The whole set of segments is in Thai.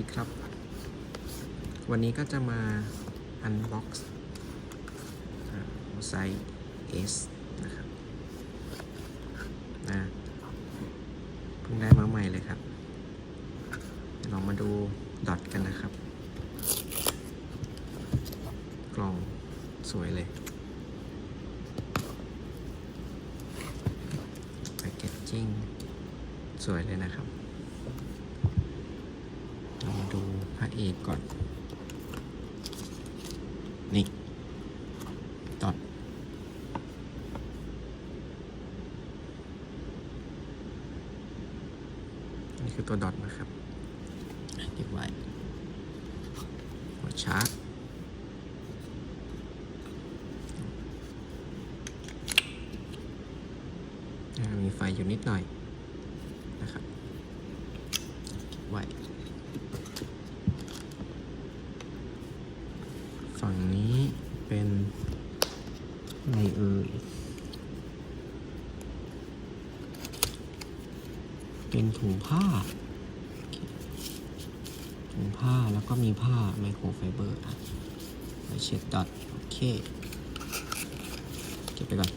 ดีครับ วันนี้ก็จะมา unbox ไซส์ S นะครับนะเพิ่งได้มาใหม่เลยครับเดี๋ยวเรามาดูดอทกันนะครับ กล่องสวยเลยแพคเกจจิ้งสวยเลยนะครับ เรามาดูพระเอกก่อน นี่ดอทนี่คือตัวดอทนะครับอะเก็บไว้หัวชาร์จมีไฟอยู่นิดหน่อยนะครับเก็บไว้ ฝั่งนี้เป็นอะไรเอ่ย เป็นถุงผ้า ถุงผ้าแล้วก็มีผ้าไมโครไฟเบอร์อะไว้เช็ดดอทโอเค เก็บไปก่อน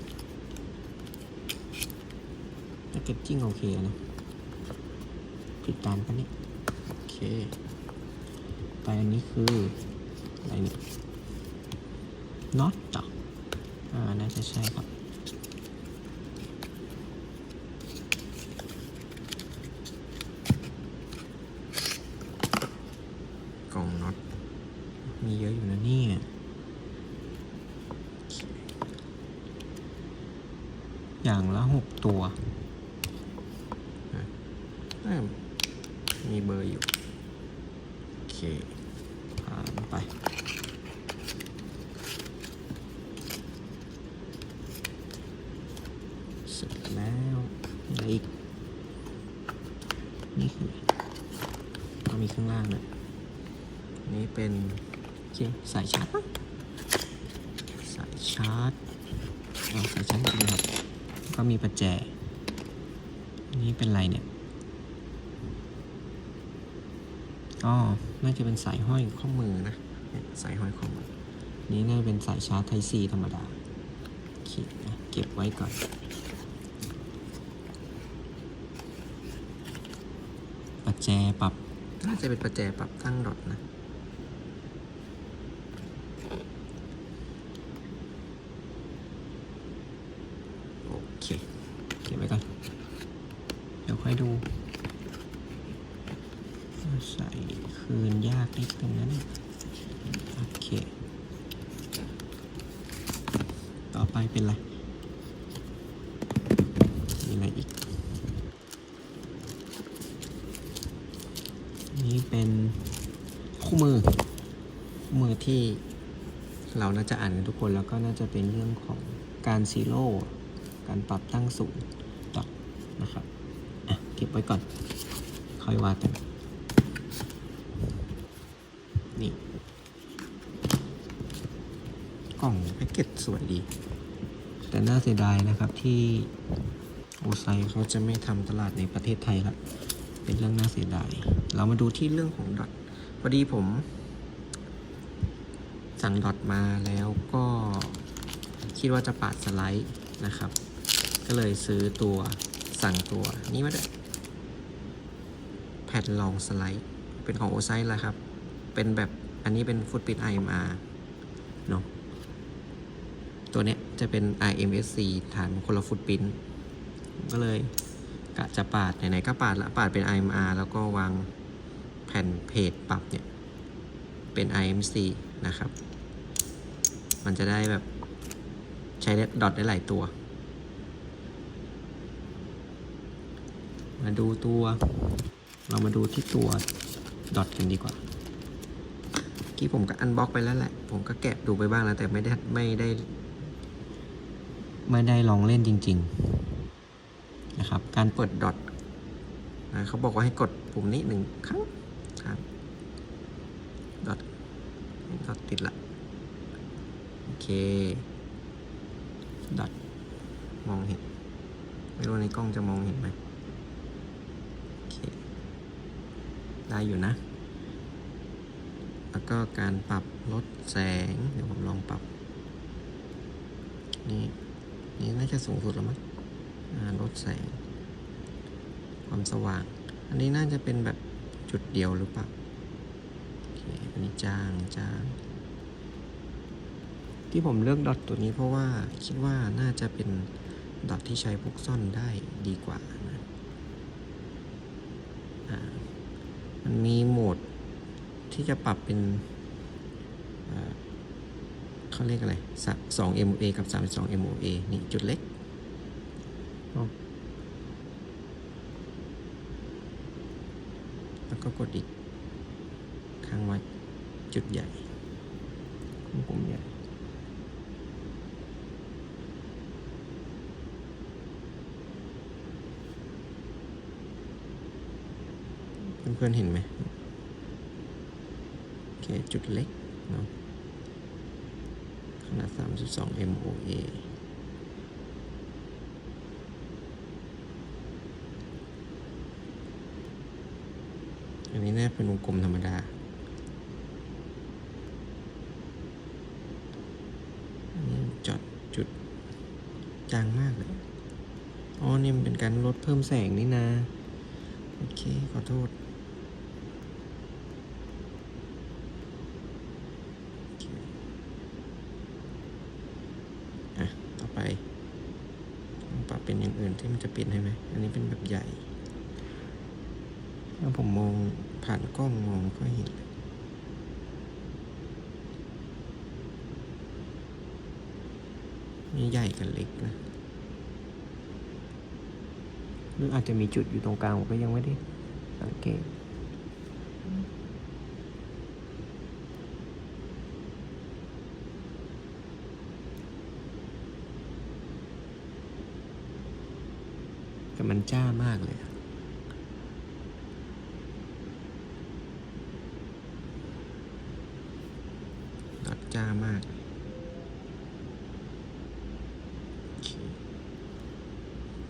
แพคเกจจิ้งโอเคนะผิดตามกันนี่โอเคไปอันนี้คือ อะไรเนี่ยน็อตต่ออ่า น่าจะใช่ครับ กล่องน็อต มีเยอะอยู่นะเนี่ยโอเค อย่างละหกตัวอ่มีเบอร์อยู่ โอเคผ่านไป เสร็จแล้วอะไรอีก นี่คือก็มีข้างล่างเลยนี่เป็นโอเคสายชาร์จสายชาร์จเอาสายชาร์จจริงครับ ก็มีประแจนนี้เป็นไรเนี่ยอ๋อน่าจะเป็นสายห้อยข้อมือนะสายห้อยข้อมือ นี้น่าจะเป็นสายชาร์จไทซีธรรมดาขีดนะเก็บไว้ก่อน ประแจปรับ น่าจะเป็นประแจปรับตั้งดอทนะ โอเค เก็บไว้ก่อน เดี๋ยวค่อยดู ใส่ คืนยากนิดนึงนะเนี่ยโอเค ต่อไปเป็นอะไรมีอะไรอีก นี่เป็นคู่มือคู่มือที่เราน่าจะอ่านกันทุกคนแล้วก็น่าจะเป็นเรื่องของการซีโร่การปรับตั้งศูนย์ดอทนะครับ อะ เก็บไว้ก่อน ค่อยว่ากัน นี่ กล่องแพ็กเกจสวยดี แต่น่าเสียดายนะครับที่โอไซเขาจะไม่ทำตลาดในประเทศไทยละเป็นเรื่องน่าเสียดาย เรามาดูที่เรื่องของดอทพอดีผม สั่งดอทมาแล้วก็คิดว่าจะปาดสไลด์นะครับ ก็เลยซื้อตัวสั่งตัวนี้มาด้วยแผ่นรองสไลด์ เป็นของโอไซแหละครับ เป็นแบบอันนี้เป็นฟุตปิด IMR เนาะตัวเนี้ยจะเป็น IMSC ฐานคนละฟุตปินก็เลยกะจะปาด ไหนๆก็ปาดละปาดเป็น IMR แล้วก็วางแผ่นเพจปรับเนี่ย เป็น IMC นะครับ มันจะได้แบบใช้ดอทได้หลายตัว มาดูตัว เรามาดูที่ตัวดอทกันดีกว่า กี้ผมก็อันบ็อกไปแล้วแหละ ผมก็แกะดูไปบ้างแล้ว แต่ไม่ได้ไม่ได้ ไม่ได้ลองเล่นจริง ๆ นะครับ การเปิดดอทนะเขาบอกว่าให้กดปุ่มนี้หนึ่งครั้งครับดอทดอทติดละโอเคดอทมองเห็น ไม่รู้ในกล้องจะมองเห็นไหมโอเค ได้อยู่นะ แล้วก็การปรับลดแสง เดี๋ยวผมลองปรับ นี่นี่น่าจะสูงสุดแล้วมั้งลดแสง ความสว่าง อันนี้น่าจะเป็นแบบจุดเดียวหรือเปล่าโอเคอันนี้จางจางที่ผมเลือกดอทตัวนี้เพราะว่าคิดว่าน่าจะเป็นดอทที่ใช้พวกซ่อนได้ดีกว่านะอ่ามันมีโหมด ที่จะปรับเป็นเอ่อเขาเรียกอะไรสัก2 MOA กับ 32 MOA นี่จุดเล็กเอาแล้วก็กดอีกค้างไว้จุดใหญ่ของผมใหญ่เพื่อนๆเห็นไหมโอ เคจุดเล็กเนาะขนาด 3.2 MOA อันนี้น่าเป็นวงกลมธรรมดา อันนี้จอดจุดจางมากเลย อ๋อ นี่มันเป็นการลดเพิ่มแสงนี่นะ โอเค ขอโทษโอเคอะ ต่อไปลองปรับเป็นอย่างอื่นที่มันจะเปลี่ยนให้ไหม อันนี้เป็นแบบใหญ่ถ้าผมมองผ่าน กล้องมองไม่ค่อยเห็นนี่ใหญ่กับเล็กนะหรืออาจจะมีจุดอยู่ตรงกลางผมก็ยังไม่ได้สังเกตแต่มันจ้ามากเลยอะดอท จ้ามาก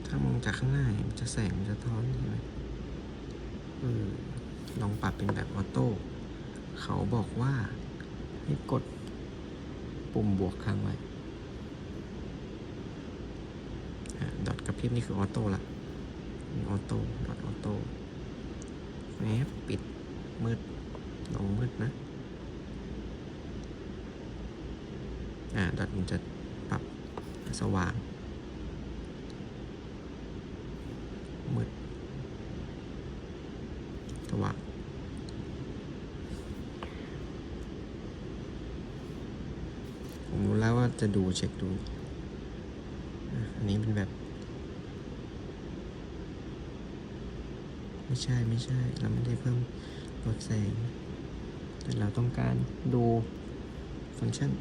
ถ้ามองจากข้างหน้ามันจะแสงมันจะท้อนใช่ไหมเออลองปรับเป็นแบบออโต้ เขาบอกว่าให้กดปุ่มบวกค้างไว้ดอทกระพริบนี่คือออโต้ละออโต้ ดอทออโต้แหมปิดมืด ลงมืดนะ อ่าดอทมันจะปรับสว่าง มืด สว่างผมรู้แล้วว่าจะดูเช็คดู อันนี้เป็นแบบ ไม่ใช่ไม่ใช่ เราไม่ได้เพิ่มลดแสง แต่เราต้องการดูฟังก์ชัน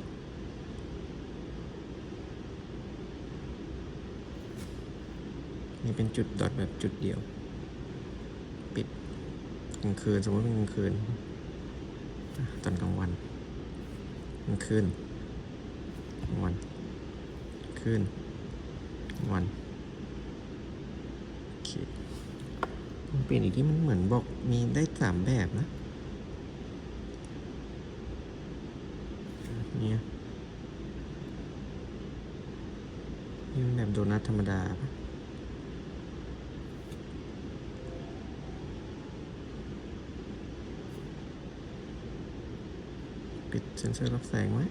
นี่เป็นจุดดอทแบบจุดเดียว ปิดกลางคืนสมมติเป็นกลางคืน ตอนกลางวันกลางคืนกลางวันคืนกลางวันโอเคมันเปลี่ยนอีกที่มันเหมือนบอกมีได้สามแบบนะเนี่ยนี่มันแบบโดนัทธรรมดาปะ ปิดเซ็นเซอร์รับแสงไว้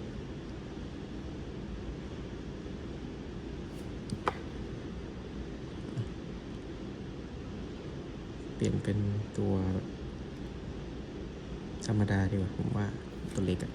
เปลี่ยนเป็นตัวธรรมดาดีกว่าผมว่าตัวเล็กอะ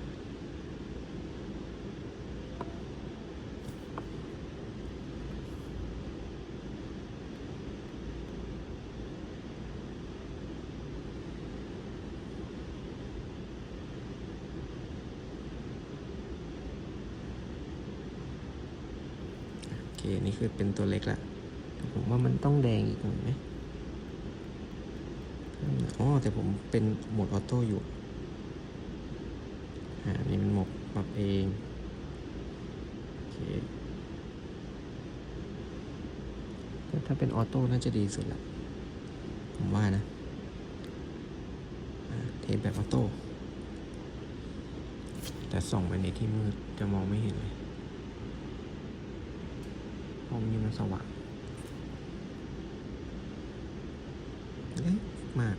โอเค นี่คือเป็นตัวเล็กละแต่ผมว่ามันต้องแดงอีกหน่อยไหมอ๋อ แต่ผมเป็นโหมดออโต้อยู่อ่านี่มันหมดปรับเองโอเคถ้าเป็นออโต้น่าจะดีสุดละผมว่านะเทสแบบออโต้แต่ส่องไปในที่มืดจะมองไม่เห็นเลย ห้องนี้มันสว่างเล็กมาก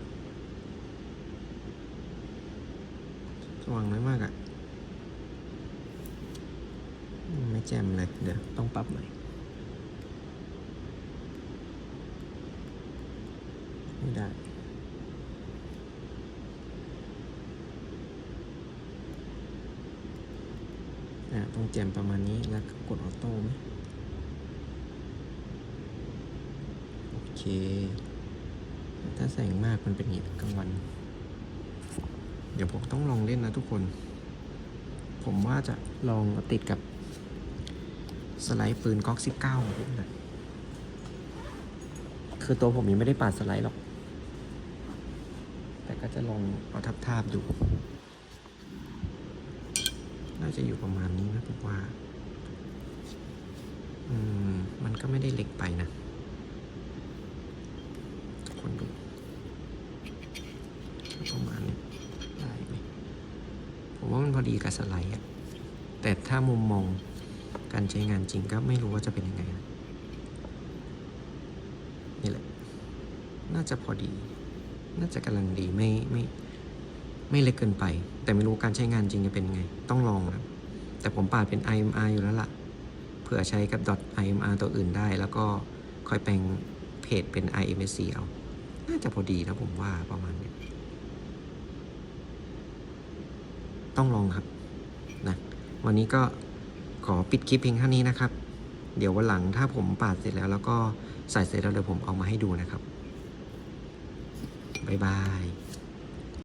สว่างน้อยมากอะ่ะ ไม่แจ่มเลย เดี๋ยว ต้องปรับใหม่ไม่ได้อ่ต้องแจมประมาณนี้แล้วก็กดออโต้ไหมโอ เค ถ้าแสงมากมันเป็นอย่างกลางวัน เดี๋ยวผมต้องลองเล่นนะทุกคน ผมว่าจะลองติดกับ สไลด์ปืนก๊อก19ของผมนะคือตัวผมยังไม่ได้ปาดสไลด์หรอก แต่ก็จะลองเอาทับทาบดู น่าจะอยู่ประมาณนี้นะผมว่า อืม มันก็ไม่ได้เล็กไปนะ ประมาณได้ไหมผมว่ามันพอดีกับสไลด์อะแต่ถ้ามุมมองการใช้งานจริงก็ไม่รู้ว่าจะเป็นยังไงนะนี่แหละ น่าจะพอดี น่าจะกำลังดีไม่ไม่ไม่เล็กเกินไป แต่ไม่รู้การใช้งานจริงจะเป็นไง ต้องลองนะแต่ผมปาดเป็น IMR อยู่แล้วล่ะ เผื่อใช้กับ .imr ตัวอื่นได้ แล้วก็ค่อยแปลงเพจเป็น IMSC เอา น่าจะพอดีนะผมว่าประมาณเนี้ยต้องลองครับนะวันนี้ก็ขอปิดคลิปเพียงเท่านี้นะครับ เดี๋ยววันหลังถ้าผมปาดเสร็จแล้ว แล้วก็ใส่เสร็จแล้วเดี๋ยวผมเอามาให้ดูนะครับบ๊ายบาย